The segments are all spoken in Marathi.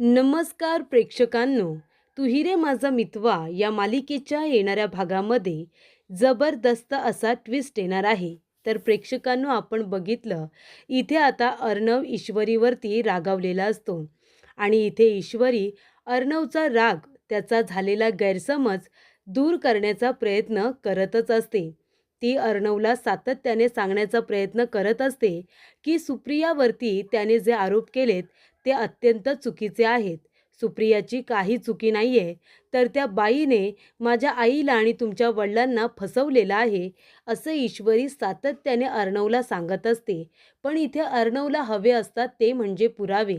नमस्कार प्रेक्षकांनो तुही रे माझा मितवा या मालिकेच्या येणाऱ्या भागामध्ये जबरदस्त असा ट्विस्ट येणार आहे. तर प्रेक्षकांनो आपण बघितलं इथे आता अर्णव ईश्वरीवरती रागावलेला असतो. आणि इथे ईश्वरी अर्णवचा राग त्याचा झालेला गैरसमज दूर करण्याचा प्रयत्न करतच असते. ती अर्णवला सातत्याने सांगण्याचा प्रयत्न करत असते की सुप्रियावरती त्याने जे आरोप केलेत ते अत्यंत चुकीचे आहेत. सुप्रियाची काही चुकी नाही आहे तर त्या बाईने माझ्या आईला आणि तुमच्या वडिलांना फसवलेलं आहे असं ईश्वरी सातत्याने अर्णवला सांगत असते. पण इथे अर्णवला हवे असतात ते म्हणजे पुरावे.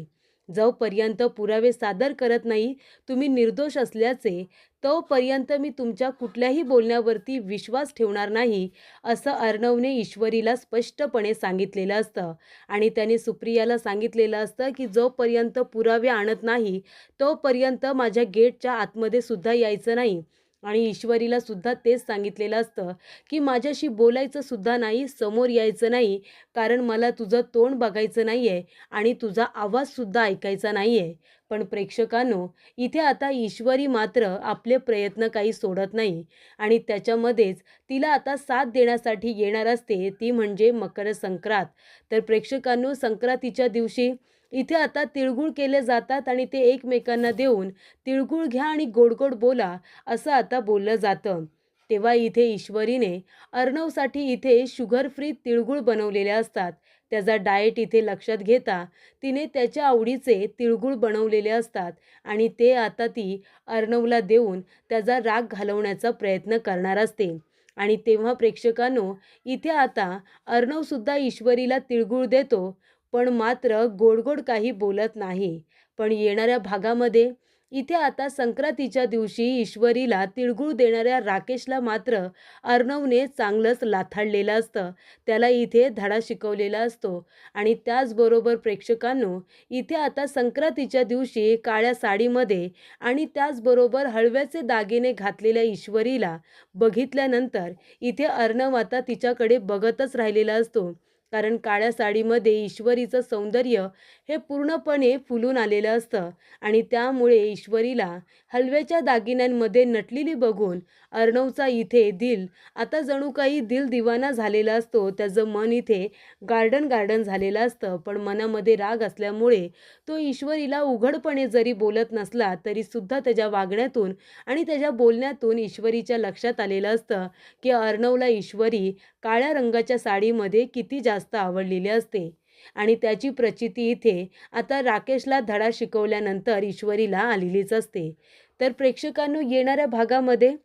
जोपर्यंत पुरावे सादर करत नाही तुम्ही निर्दोष असल्याचे तोपर्यंत मी तुमच्या कुठल्याही बोलण्यावरती विश्वास ठेवणार नाही असं अर्णवने ईश्वरीला स्पष्टपणे सांगितलेलं असतं. आणि त्याने सुप्रियाला सांगितलेलं असतं की जोपर्यंत पुरावे आणत नाही तोपर्यंत माझ्या गेटच्या आतमध्ये सुद्धा यायचं नाही. आणि ईश्वरीला सुद्धा तेच सांगितलेलं असतं की माझ्याशी बोलायचं सुद्धा नाही समोर यायचं नाही कारण मला तुझं तोंड बघायचं नाही आहे आणि तुझा आवाजसुद्धा ऐकायचा नाही आहे पण प्रेक्षकांनो इथे आता ईश्वरी मात्र आपले प्रयत्न काही सोडत नाही आणि त्याच्यामध्येच तिला आता साथ देण्यासाठी येणार असते ती म्हणजे मकर संक्रांत तर प्रेक्षकांनो संक्रांतीच्या दिवशी इथे आता तिळगुळ केले जातात आणि ते एकमेकांना देऊन तिळगुळ घ्या आणि गोड गोड बोला असं आता बोललं जातं. तेव्हा इथे ईश्वरीने अर्णवसाठी इथे शुगर फ्री तिळगुळ बनवलेले असतात. त्याचा डाएट इथे लक्षात घेता तिने त्याच्या आवडीचे तिळगुळ बनवलेले असतात आणि ते आता ती अर्णवला देऊन त्याचा राग घालवण्याचा प्रयत्न करणार असते. आणि तेव्हा प्रेक्षकांनो इथे आता अर्णवसुद्धा ईश्वरीला तिळगुळ देतो. पण मात्र गोड गोड काही बोलत नाही. पण येणाऱ्या भागामध्ये इथे आता संक्रांतीच्या दिवशी ईश्वरीला तिळगुळ देणाऱ्या राकेशला मात्र अर्णवने चांगलंच लाथाडलेलं असतं. त्याला इथे धडा शिकवलेला असतो. आणि त्याचबरोबर प्रेक्षकांनो इथे आता संक्रांतीच्या दिवशी काळ्या साडीमध्ये आणि त्याचबरोबर हळव्याचे दागिने घातलेल्या ईश्वरीला बघितल्यानंतर इथे अर्णव आता तिच्याकडे बघतच राहिलेला असतो. कारण काळ्या साडीमध्ये ईश्वरीचं सौंदर्य हे पूर्णपणे फुलून आलेलं असतं. आणि त्यामुळे ईश्वरीला हलव्याच्या दागिन्यांमध्ये नटलेली बघून अर्णवचा इथे दिल आता जणू काही दिल दिवाना झालेला असतो त्याचं मन इथे गार्डन गार्डन झालेलं असतं. पण मनामध्ये राग असल्यामुळे तो ईश्वरीला उघडपणे जरी बोलत नसला तरीसुद्धा त्याच्या वागण्यातून आणि त्याच्या बोलण्यातून ईश्वरीच्या लक्षात आलेलं असतं की अर्णवला ईश्वरी काळ्या रंगाच्या साडीमध्ये किती जास्त आवडलेली असते. आणि त्याची प्रचिती इथे आता राकेशला धडा शिकवल्यानंतर ईश्वरीला आलेलीच असते. तर प्रेक्षकांनो येणाऱ्या भागामध्ये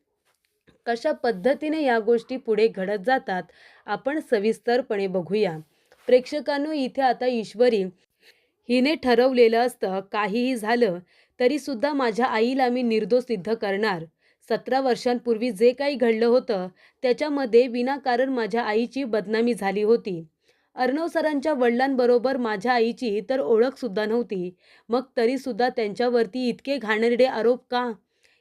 कशा पद्धतीने या गोष्टी पुढे घडत जातात आपण सविस्तरपणे बघूया. प्रेक्षकांनो इथे आता ईश्वरी हिने ठरवलेलं असतं काहीही झालं तरीसुद्धा माझ्या आईला मी निर्दोष सिद्ध करणार. सतरा वर्षांपूर्वी जे काही घडलं होतं त्याच्यामध्ये विनाकारण माझ्या आईची बदनामी झाली होती. अर्णव सरांच्या वडिलांबरोबर माझ्या आईची तर ओळखसुद्धा नव्हती. मग तरीसुद्धा त्यांच्यावरती इतके घाणेरडे आरोप का?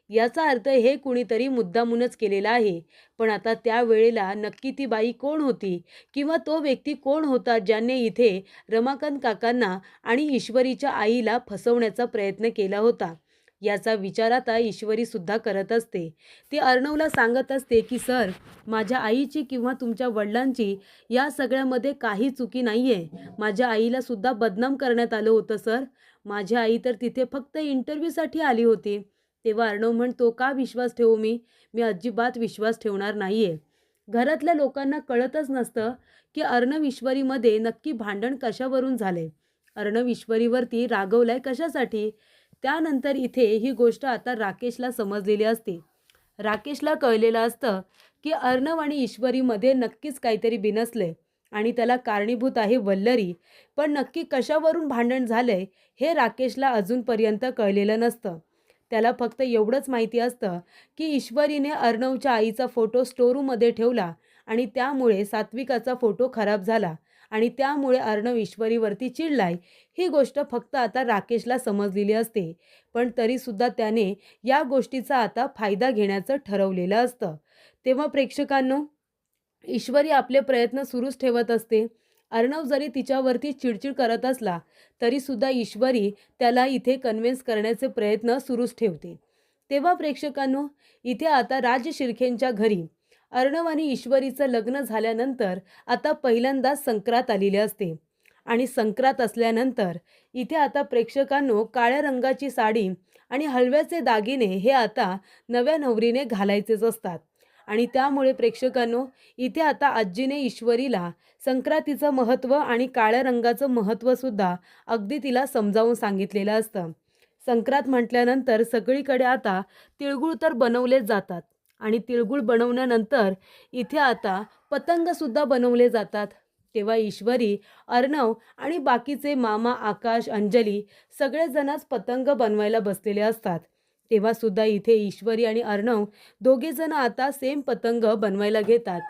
याचा अर्थ हे कुणीतरी मुद्दामूनच केलेला आहे. पण आता त्यावेळेला नक्की ती बाई कोण होती? किंवा तो व्यक्ती कोण होता ज्याने इथे रमाकांत काकांना आणि ईश्वरीच्या आईला फसवण्याचा प्रयत्न केला होता? याचा विचार आता ईश्वरीसुद्धा करत असते. ती अर्णवला सांगत असते की सर माझ्या आईची किंवा तुमच्या वडिलांची या सगळ्यामध्ये काही चुकी नाही आहे माझ्या आईला सुद्धा बदनाम करण्यात आलं होतं सर. माझी आई तर तिथे फक्त इंटरव्ह्यूसाठी आली होती. तेव्हा अर्णव म्हणतो का विश्वास ठेवू मी? मी अजिबात विश्वास ठेवणार नाही आहे घरातल्या लोकांना कळतच नसतं की अर्णव ईश्वरीमध्ये नक्की भांडण कशावरून झाले? अर्णव ईश्वरीवरती रागवलाय कशासाठी? त्यानंतर इथे ही गोष्ट आता राकेशला समजलेली असते. राकेशला कळलेलं असतं की अर्णव आणि ईश्वरीमध्ये नक्कीच काहीतरी बिनसलं आणि त्याला कारणीभूत आहे वल्लरी. पण नक्की कशावरून भांडण झालंय हे राकेशला अजूनपर्यंत कळलेलं नसतं. त्याला फक्त एवढंच माहिती असतं की ईश्वरीने अर्णवच्या आईचा फोटो स्टोरूमध्ये ठेवला आणि त्यामुळे सात्विकाचा फोटो खराब झाला. आणि त्यामुळे अर्णव ईश्वरीवरती चिडलाय. ही गोष्ट फक्त आता राकेशला समजलेली असते. पण तरीसुद्धा त्याने या गोष्टीचा आता फायदा घेण्याचं ठरवलेलं असतं. तेव्हा प्रेक्षकांनो ईश्वरी आपले प्रयत्न सुरूच ठेवत असते. अर्णव जरी तिच्यावरती चिडचिड करत असला तरीसुद्धा ईश्वरी त्याला इथे कन्व्हिन्स करण्याचे प्रयत्न सुरूच ठेवते. तेव्हा प्रेक्षकांनो इथे आता राज शिर्खेंच्या घरी अर्णव आणि ईश्वरीचं लग्न झाल्यानंतर आता पहिल्यांदाच संक्रात आलेली असते. आणि संक्रात असल्यानंतर इथे आता प्रेक्षकांनो काळ्या रंगाची साडी आणि हलव्याचे दागिने हे आता नव्या नवरीने घालायचेच असतात. आणि त्यामुळे प्रेक्षकांनो इथे आता आजीने ईश्वरीला संक्रांतीचं महत्त्व आणि काळ्या रंगाचं महत्त्वसुद्धा अगदी तिला समजावून सांगितलेलं असतं. संक्रांत म्हटल्यानंतर सगळीकडे आता तिळगुळ तर बनवलेच जातात. आणि तिळगुळ बनवल्यानंतर इथे आता पतंगसुद्धा बनवले जातात. तेव्हा ईश्वरी अर्णव आणि बाकीचे मामा आकाश अंजली सगळेजणच पतंग बनवायला बसलेले असतात. तेव्हा सुद्धा इथे ईश्वरी आणि अर्णव दोघेजण आता सेम पतंग बनवायला घेतात.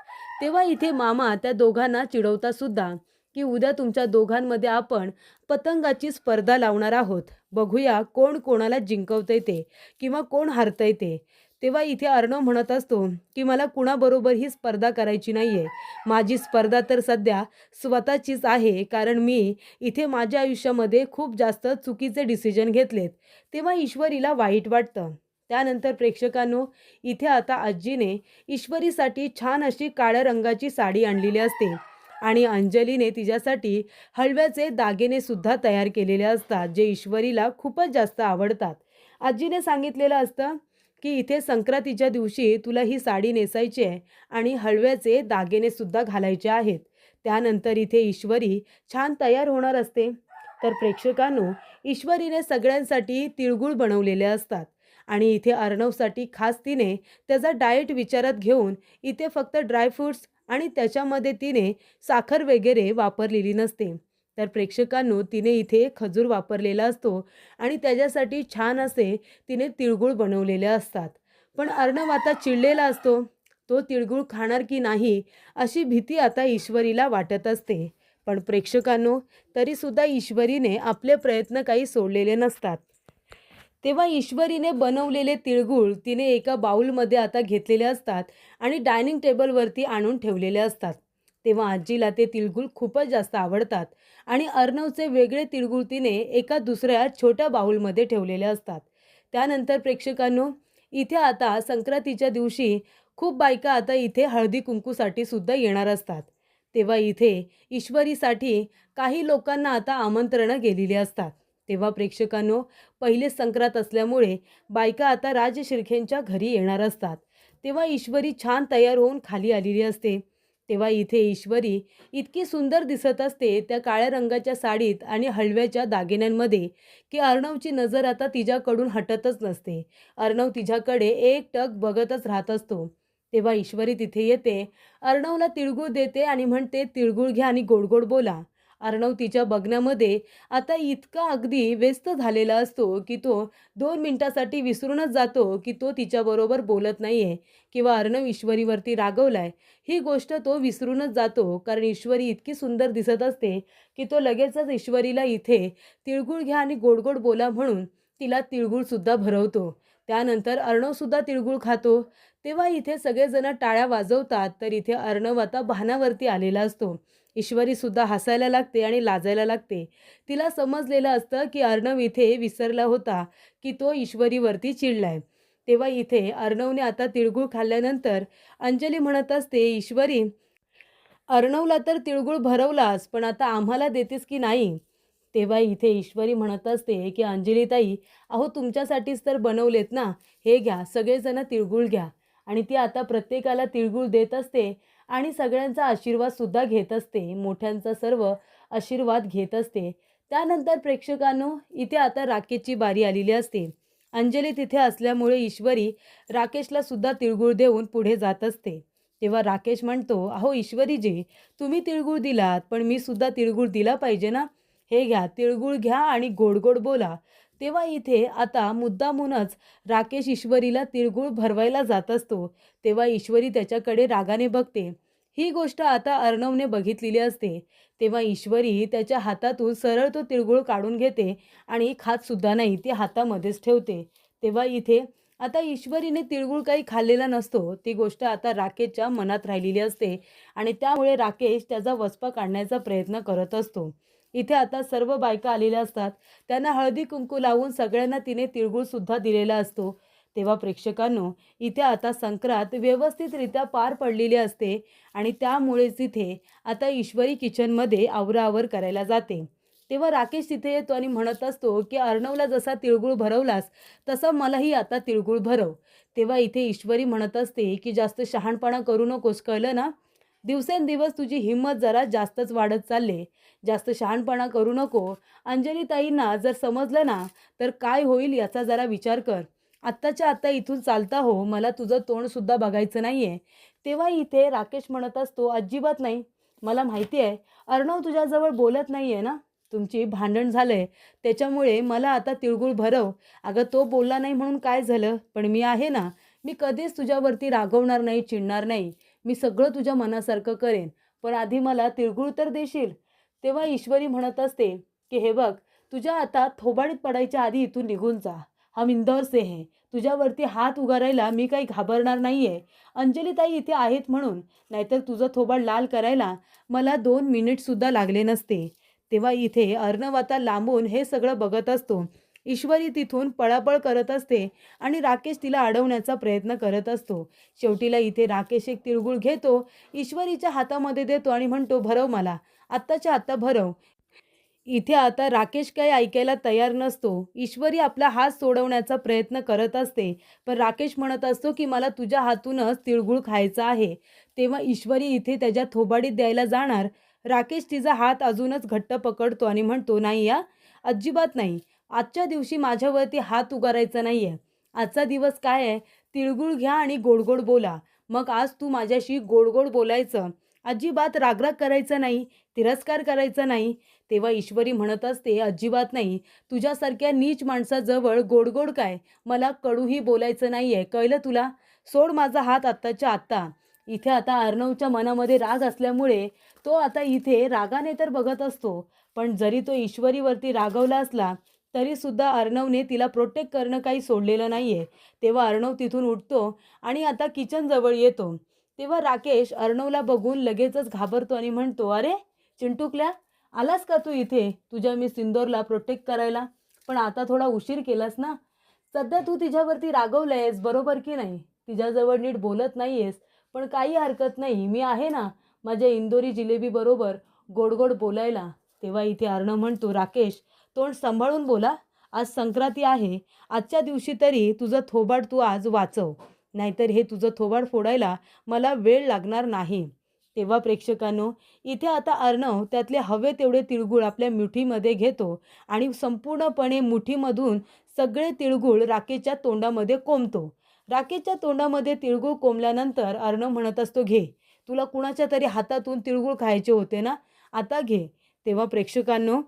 तेव्हा इथे मामा त्या दोघांना चिडवतासुद्धा की उद्या तुमच्या दोघांमध्ये आपण पतंगाची स्पर्धा लावणार आहोत. बघूया कोण कोणाला जिंकवतंय ते किंवा कोण हारतंय ते. तेव्हा इथे अर्णव म्हणत असतो की मला कुणाबरोबर ही स्पर्धा करायची नाही आहे माझी स्पर्धा तर सध्या स्वतःचीच आहे कारण मी इथे माझ्या आयुष्यामध्ये खूप जास्त चुकीचे डिसिजन घेतलेत. तेव्हा ईश्वरीला वाईट वाटतं. त्यानंतर प्रेक्षकांनो इथे आता आजीने ईश्वरीसाठी छान अशी काळ्या रंगाची साडी आणलेली असते आणि अंजलीने तिच्यासाठी हळव्याचे दागिने सुद्धा तयार केलेले असतात जे ईश्वरीला खूपच जास्त आवडतात. आजीने सांगितलेलं असतं की इथे संक्रांतीच्या दिवशी तुला ही साडी नेसायची आहे आणि हळव्याचे दागिनेसुद्धा घालायचे आहेत. त्यानंतर इथे ईश्वरी छान तयार होणार असते. तर प्रेक्षकांनो ईश्वरीने सगळ्यांसाठी तिळगुळ बनवलेले असतात आणि इथे अर्णवसाठी खास तिने त्याचा डाएट विचारात घेऊन इथे फक्त ड्रायफ्रूट्स आणि त्याच्यामध्ये तिने साखर वगैरे वापरलेली नसते. तर प्रेक्षकांनो तिने इथे खजूर वापरलेला असतो आणि त्याच्यासाठी छान असे तिने तिळगुळ बनवलेले असतात. पण अर्णव आता चिडलेला असतो. तो तिळगुळ खाणार की नाही अशी भीती आता ईश्वरीला वाटत असते. पण प्रेक्षकांनो तरीसुद्धा ईश्वरीने आपले प्रयत्न काही सोडलेले नसतात. तेव्हा ईश्वरीने बनवलेले तिळगुळ तिने एका बाऊलमध्ये आता घेतलेले असतात आणि डायनिंग टेबलवरती आणून ठेवलेले असतात. तेव्हा आजीला ते तिळगुळ खूपच जास्त आवडतात आणि अर्णवचे वेगळे तिळगुळ तिने एका दुसऱ्या छोट्या बाऊलमध्ये ठेवलेले असतात. त्यानंतर प्रेक्षकांनो इथे आता संक्रांतीच्या दिवशी खूप बायका आता इथे हळदी कुंकूसाठी सुद्धा येणार असतात. तेव्हा इथे ईश्वरीसाठी काही लोकांना आता आमंत्रणं गेलेली असतात. तेव्हा प्रेक्षकांनो पहिले संक्रांत असल्यामुळे बायका आता राज शिर्केंच्या घरी येणार असतात. तेव्हा ईश्वरी छान तयार होऊन खाली आलेली असते. तेव्हा इथे ईश्वरी इतकी सुंदर दिसत असते त्या काळ्या रंगाच्या साडीत आणि हलव्याच्या दागिन्यांमध्ये की अर्णवची नजर आता तिच्याकडून हटतच नसते. अर्णव तिच्याकडे एक टक बघतच राहत असतो. तेव्हा ईश्वरी तिथे येते. अर्णवला तिळगुळ देते आणि म्हणते तिळगुळ घ्या आणि गोड गोड बोला. अर्णव तिच्या बघण्यामध्ये आता इतका अगदी व्यस्त झालेला असतो की तो दोन मिनटासाठी विसरूनच जातो की तो तिच्याबरोबर बोलत नाही आहे किंवा अर्णव ईश्वरीवरती रागवलाय. ही गोष्ट तो विसरूनच जातो कारण ईश्वरी इतकी सुंदर दिसत असते की तो लगेचच ईश्वरीला इथे तिळगुळ घ्या आणि गोड गोड बोला म्हणून तिला तिळगुळसुद्धा भरवतो. त्यानंतर अर्णवसुद्धा तिळगुळ खातो. तेव्हा इथे सगळेजण टाळ्या वाजवतात तर इथे अर्णव आता भानावरती आलेला असतो. ईश्वरीसुद्धा हसायला लागते आणि लाजायला लागते. तिला समजलेलं असतं की अर्णव इथे विसरला होता की तो ईश्वरीवरती चिडलाय. तेव्हा इथे अर्णवने आता तिळगुळ खाल्ल्यानंतर अंजली म्हणत असते ईश्वरी अर्णवला तर तिळगुळ भरवलास पण आता आम्हाला देतेस की नाही? तेव्हा इथे ईश्वरी म्हणत असते की अंजलीताई अहो तुमच्यासाठीच तर बनवलेत ना. हे घ्या सगळेजण तिळगुळ घ्या. आणि ती आता प्रत्येकाला तिळगुळ देत असते. आणि सगळ्यांचा आशीर्वादसुद्धा घेत असते मोठ्यांचा सर्व आशीर्वाद घेत असते. त्यानंतर प्रेक्षकांनो इथे आता राकेशची बारी आलेली असते. अंजली तिथे असल्यामुळे ईश्वरी राकेशला सुद्धा तिळगुळ देऊन पुढे जात असते. तेव्हा राकेश म्हणतो अहो ईश्वरीजी तुम्ही तिळगुळ दिलात पण मी सुद्धा तिळगुळ दिला पाहिजे ना? हे घ्या तिळगुळ घ्या आणि गोड गोड बोला. तेव्हा इथे आता मुद्दामूनच राकेश ईश्वरीला तिळगुळ भरवायला जात असतो. तेव्हा ईश्वरी त्याच्याकडे रागाने बघते. ही गोष्ट आता अर्णवने बघितलेली असते. तेव्हा ईश्वरी त्याच्या हातातून सरळ तो तिळगुळ काढून घेते आणि खातसुद्धा नाही ती हातामध्येच ठेवते. तेव्हा इथे आता ईश्वरीने तिळगुळ काही खाल्लेला नसतो. ती गोष्ट आता राकेशच्या मनात राहिलेली असते आणि त्यामुळे राकेश त्याचा वचपा काढण्याचा प्रयत्न करत असतो. इथे आता सर्व बायका आलेल्या असतात. त्यांना हळदी कुंकू लावून सगळ्यांना तिने तिळगुळसुद्धा दिलेला असतो. तेव्हा प्रेक्षकांनो इथे आता संक्रांत व्यवस्थितरित्या पार पडलेली असते आणि त्यामुळेच इथे आता ईश्वरी किचनमध्ये आवराआवर करायला जाते. तेव्हा राकेश तिथे येतो आणि म्हणत असतो की अर्णवला जसा तिळगुळ भरवलास तसं मलाही आता तिळगुळ भरव. तेव्हा इथे ईश्वरी म्हणत असते की जास्त शहाणपणा करू नकोस कळलं ना? दिवसेंदिवस तुझी हिंमत जरा जास्तच वाढत चालले. जास्त शहाणपणा करू नको. अंजली ताईंना जर समजलं ना तर काय होईल याचा जरा विचार कर. आत्ताच्या आत्ता इथून चालता हो मला तुझं तोंडसुद्धा बघायचं नाही आहे तेव्हा इथे राकेश म्हणत असतो अजिबात नाही. मला माहिती आहे. अर्णव तुझ्याजवळ बोलत नाही आहे ना? तुमची भांडण झालं आहे त्याच्यामुळे मला आता तिळगुळ भरव. अगं तो बोलला नाही म्हणून काय झालं? पण मी आहे ना. मी कधीच तुझ्यावरती रागवणार नाही चिडणार नाही. मी सगळं तुझ्या मनासारखं करेन पण आधी मला तिळगुळ तर देशील? तेव्हा ईश्वरी म्हणत असते की हे बघ तुझ्या आता थोबाडीत पडायच्या आधी इथून निघून जा. हम इंदौर से है तुझ्यावरती हात उगारायला मी काही घाबरणार नाही आहे अंजलीताई इथे आहेत म्हणून नाहीतर तुझं थोबाड लाल करायला मला दोन मिनिटसुद्धा लागले नसते. तेव्हा इथे अर्णव आता लांबून हे सगळं बघत असतो. ईश्वरी तिथून पळापळ करत असते आणि राकेश तिला अडवण्याचा प्रयत्न करत असतो. शेवटीला इथे राकेश एक तिळगुळ घेतो ईश्वरीच्या हातामध्ये देतो आणि म्हणतो भरव मला आत्ताच्या आत्ता भरव. इथे आता राकेश काही ऐकायला तयार नसतो. ईश्वरी आपला हात सोडवण्याचा प्रयत्न करत असते. पण राकेश म्हणत असतो की मला तुझ्या हातूनच तिळगुळ खायचा आहे. तेव्हा ईश्वरी इथे त्याच्या थोबाडीत द्यायला जाणार. राकेश तिचा हात अजूनच घट्ट पकडतो आणि म्हणतो नाही या अजिबात नाही. आजच्या दिवशी माझ्यावरती हात उगारायचा नाही आहे आजचा दिवस काय आहे? तिळगुळ घ्या आणि गोडगोड बोला. मग आज तू माझ्याशी गोडगोड बोलायचं. अजिबात रागराग करायचं नाही तिरस्कार करायचा नाही. तेव्हा ईश्वरी म्हणत असते अजिबात नाही. तुझ्यासारख्या नीच माणसाजवळ गोडगोड काय? मला कडूही बोलायचं नाही आहे कळलं तुला? सोड माझा हात आत्ताच्या आत्ता. इथे आता अर्णवच्या मनामध्ये राग असल्यामुळे तो आता इथे रागाने तर बघत असतो. पण जरी तो ईश्वरीवरती रागवला असला तरीसुद्धा अर्णवने तिला प्रोटेक्ट करणं काही सोडलेलं नाही आहे तेव्हा अर्णव तिथून उठतो आणि आता किचनजवळ येतो. तेव्हा राकेश अर्णवला बघून लगेचच घाबरतो आणि म्हणतो अरे चिंटुकल्या आलास का तू इथे? तुझ्या मी सिंदोरला प्रोटेक्ट करायला. पण आता थोडा उशीर केलास ना? सध्या तू तिच्यावरती रागवलंयस बरोबर की नाही? तिच्याजवळ नीट बोलत नाही आहेस पण काही हरकत नाही. मी आहे ना माझ्या इंदोरी जिलेबीबरोबर गोडगोड गोड बोलायला. तेव्हा इथे अर्णव म्हणतो राकेश तोंड सांभाळून बोला. आज संक्रांती आहे. आजच्या दिवशी तरी तुझं थोबाड तू आज वाचव. नाहीतर हे तुझं थोबाड फोडायला मला वेळ लागणार नाही. तेव्हा प्रेक्षकांनो इथे आता अर्णव त्यातले हवे तेवढे तिळगुळ आपल्या मुठीमध्ये घेतो आणि संपूर्णपणे मुठीमधून सगळे तिळगुळ राकेशच्या तोंडामध्ये कोंबतो. राकेशच्या तोंडामध्ये तिळगुळ कोंबल्यानंतर अर्णव म्हणत असतो घे. तुला कुणाच्या तरी हातातून तिळगुळ खायचे होते ना? आता घे. तेव्हा प्रेक्षकांनो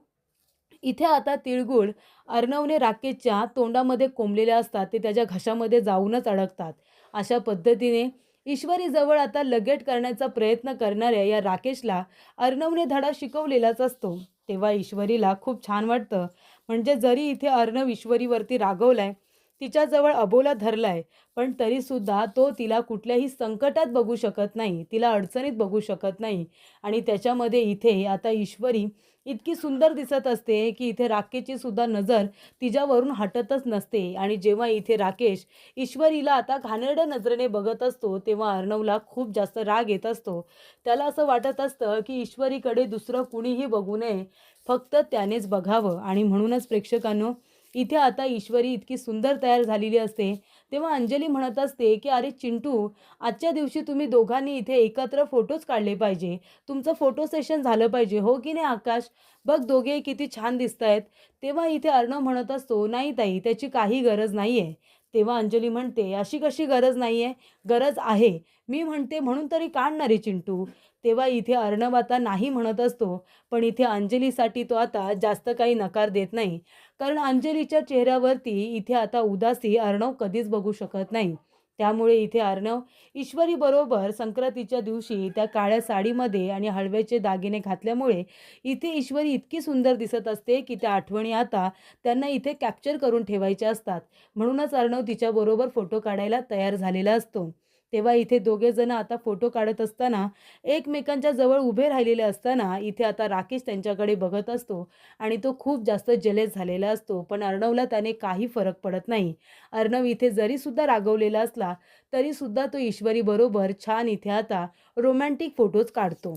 इथे आता तिळगुळ अर्णवने राकेशच्या तोंडामध्ये कोंबलेले असतात ते त्याच्या घशामध्ये जाऊनच अडकतात. अशा पद्धतीने ईश्वरीजवळ आता लगेट करण्याचा प्रयत्न करणाऱ्या या राकेशला अर्णवने धडा शिकवलेलाच असतो. तेव्हा ईश्वरीला खूप छान वाटतं. म्हणजे जरी इथे अर्णव ईश्वरीवरती रागवलाय तिच्याजवळ अबोला धरलाय पण तरीसुद्धा तो तिला कुठल्याही संकटात बघू शकत नाही तिला अडचणीत बघू शकत नाही. आणि त्याच्यामध्ये इथे आता ईश्वरी इतकी सुंदर दिसत असते की इथे राकेशची सुद्धा नजर तिच्यावरून हटतच नसते. आणि जेव्हा इथे राकेश ईश्वरीला आता घाणेरड्या नजरेने बघत असतो तेव्हा अर्णवला खूप जास्त राग येत असतो. त्याला असं वाटत असतं की ईश्वरीकडे दुसरं कुणीही बघू नये फक्त त्यानेच बघावं. आणि म्हणूनच प्रेक्षकांनो इथे आता ईश्वरी इतकी सुंदर तयार झालेली असते. तेव्हा अंजली म्हणत असते की अरे चिंटू आजच्या दिवशी तुम्ही दोघांनी इथे एकत्र फोटोज काढले पाहिजे. तुमचं फोटो सेशन झालं पाहिजे. हो की नाही आकाश? बघ दोघे किती छान दिसत आहेत तेव्हा इथे अर्णव म्हणत असतो नाही ताई त्याची काही गरज नाही आहे तेव्हा अंजली म्हणते अशी कशी गरज नाही आहे गरज आहे. मी म्हणते म्हणून तरी काढणारे चिंटू. तेव्हा इथे अर्णव आता नाही म्हणत असतो पण इथे अंजलीसाठी तो आता जास्त काही नकार देत नाही. कारण अंजलीच्या चेहऱ्यावरती इथे आता उदासी अर्णव कधीच बघू शकत नाही. त्यामुळे इथे अर्णव ईश्वरीबरोबर संक्रांतीच्या दिवशी त्या काळ्या साडीमध्ये आणि हळव्याचे दागिने घातल्यामुळे इथे ईश्वरी इतकी सुंदर दिसत असते की त्या आठवणी आता त्यांना इथे कॅप्चर करून ठेवायच्या असतात. म्हणूनच अर्णव तिच्याबरोबर फोटो काढायला तयार झालेला असतो. तेव्हा इथे दोघे जण आता फोटो काढत असताना एकमेकांच्या जवळ उभे राहिलेले असताना इथे आता राकेश त्यांच्याकडे बघत असतो आणि तो खूप जास्त जलेस झालेला असतो. पण अर्णवला त्याने काही फरक पडत नाही. अर्णव इथे जरीसुद्धा रागवलेला असला तरीसुद्धा तो ईश्वरीबरोबर छान इथे आता रोमॅन्टिक फोटोज काढतो.